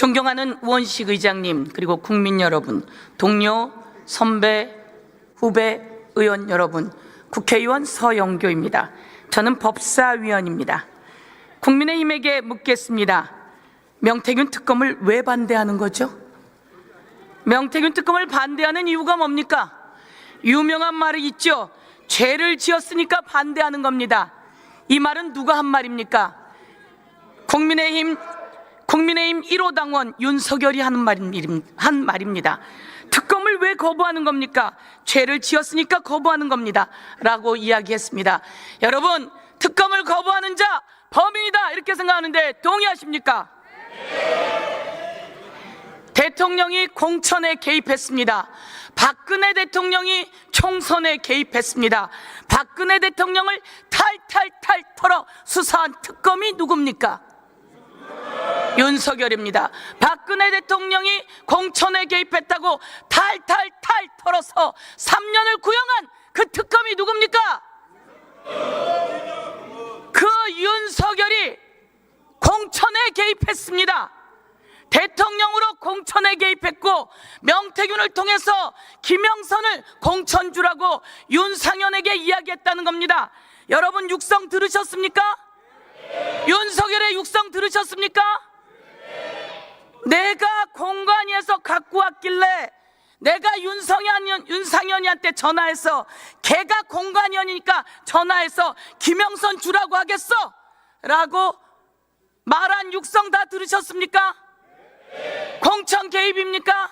존경하는 우원식 의장님, 그리고 국민 여러분, 동료, 선배, 후배, 의원 여러분, 국회의원 서영교입니다. 저는 법사위원입니다. 국민의힘에게 묻겠습니다. 명태균 특검을 왜 반대하는 거죠? 명태균 특검을 반대하는 이유가 뭡니까? 유명한 말이 있죠. 죄를 지었으니까 반대하는 겁니다. 이 말은 누가 한 말입니까? 국민의힘 국민의힘 1호 당원 윤석열이 하는 말임- 한 말입니다. 특검을 왜 거부하는 겁니까? 죄를 지었으니까 거부하는 겁니다. 라고 이야기했습니다. 여러분, 특검을 거부하는 자 범인이다 이렇게 생각하는데 동의하십니까? 대통령이 공천에 개입했습니다. 박근혜 대통령이 총선에 개입했습니다. 박근혜 대통령을 탈탈탈 털어 수사한 특검이 누굽니까? 윤석열입니다. 박근혜 대통령이 공천에 개입했다고 탈탈탈 털어서 3년을 구형한 그 특검이 누굽니까? 그 윤석열이 공천에 개입했습니다. 대통령으로 공천에 개입했고 명태균을 통해서 김영선을 공천주라고 윤상현에게 이야기했다는 겁니다. 여러분 육성 들으셨습니까? 윤석열의 육성 들으셨습니까? 내가 공관위에서 갖고 왔길래 내가 윤성현, 윤상현이한테 전화해서 걔가 공관위원이니까 전화해서 김영선 주라고 하겠어 라고 말한 육성 다 들으셨습니까? 공천 개입입니까?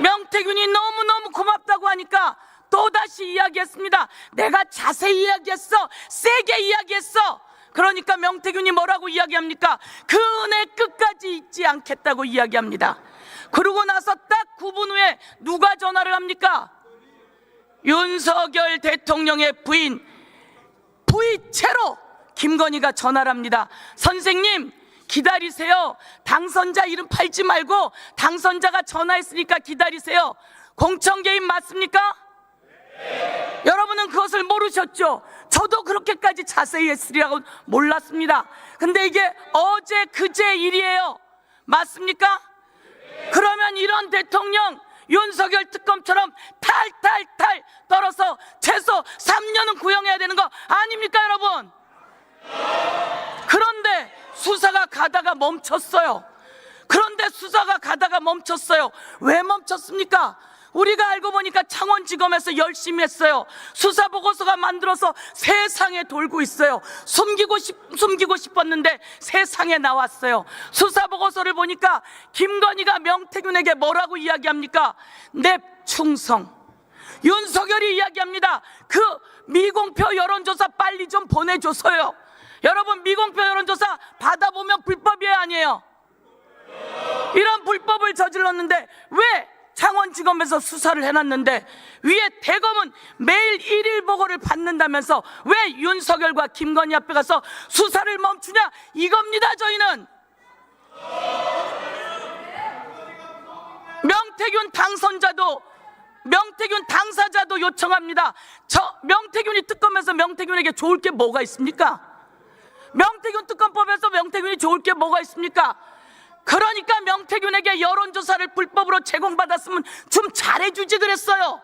명태균이 너무너무 고맙다고 하니까 또다시 이야기했습니다. 내가 자세히 이야기했어. 세게 이야기했어. 그러니까 명태균이 뭐라고 이야기합니까? 그 은혜 끝까지 잊지 않겠다고 이야기합니다. 그러고 나서 딱 9분 후에 누가 전화를 합니까? 윤석열 대통령의 부인 부이체로 김건희가 전화를 합니다. 선생님 기다리세요. 당선자 이름 팔지 말고 당선자가 전화했으니까 기다리세요. 공천 개입 맞습니까? 여러분은 그것을 모르셨죠? 저도 그렇게까지 자세히 했으리라고 몰랐습니다. 근데 이게 어제 그제 일이에요. 맞습니까? 그러면 이런 대통령 윤석열 특검처럼 탈탈탈 떨어서 최소 3년은 구형해야 되는 거 아닙니까, 여러분? 그런데 수사가 가다가 멈췄어요. 그런데 수사가 가다가 멈췄어요. 왜 멈췄습니까? 우리가 알고 보니까 창원지검에서 열심히 했어요. 수사 보고서가 만들어서 세상에 돌고 있어요. 숨기고 싶, 숨기고 싶었는데 세상에 나왔어요. 수사 보고서를 보니까 김건희가 명태균에게 뭐라고 이야기합니까? 내 충성. 윤석열이 이야기합니다. 그 미공표 여론조사 빨리 좀 보내줘서요. 여러분 미공표 여론조사 받아보면 불법이에요 아니에요? 이런 불법을 저질렀는데 왜 창원지검에서 수사를 해놨는데 위에 대검은 매일 일일 보고를 받는다면서 왜 윤석열과 김건희 앞에 가서 수사를 멈추냐? 이겁니다 저희는. 명태균 당선자도 명태균 당사자도 요청합니다. 저 명태균이 특검에서 명태균에게 좋을 게 뭐가 있습니까? 명태균 특검법에서 명태균이 좋을 게 뭐가 있습니까 그러니까 명태균에게 여론조사를 불법으로 제공받았으면 좀 잘해주지 그랬어요.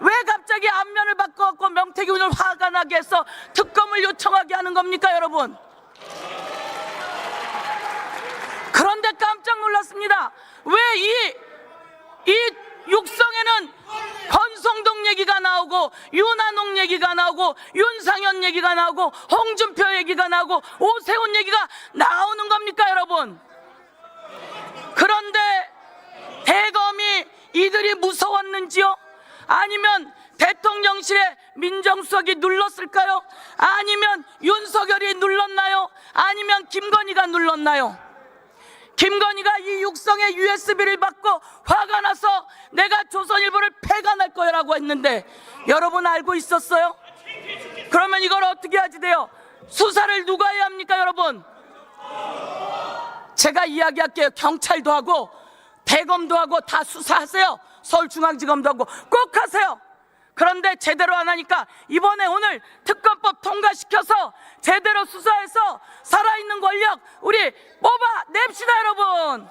왜 갑자기 안면을 바꿔갖고 명태균을 화가 나게 해서 특검을 요청하게 하는 겁니까, 여러분? 그런데 깜짝 놀랐습니다. 왜 이, 이 육성에는 권성동 얘기가 나오고 윤한홍 얘기가 나오고 윤상현 얘기가 나오고 홍준표 얘기가 나오고 오세훈 얘기가 나오는 겁니까, 여러분? 그런데 대검이 이들이 무서웠는지요? 아니면 대통령실에 민정수석이 눌렀을까요? 아니면 윤석열이 눌렀나요? 아니면 김건희가 눌렀나요? 김건희가 이 육성의 USB를 받고 화가 나서 내가 조선일보를 폐간할 거라고 했는데 여러분 알고 있었어요? 그러면 이걸 어떻게 하지 돼요? 수사를 누가 해야 합니까 여러분? 제가 이야기할게요. 경찰도 하고 대검도 하고 다 수사하세요. 서울중앙지검도 하고 꼭 하세요. 그런데 제대로 안 하니까 이번에 오늘 특검법 통과시켜서 제대로 수사해서 살아있는 권력 우리 뽑아 냅시다 여러분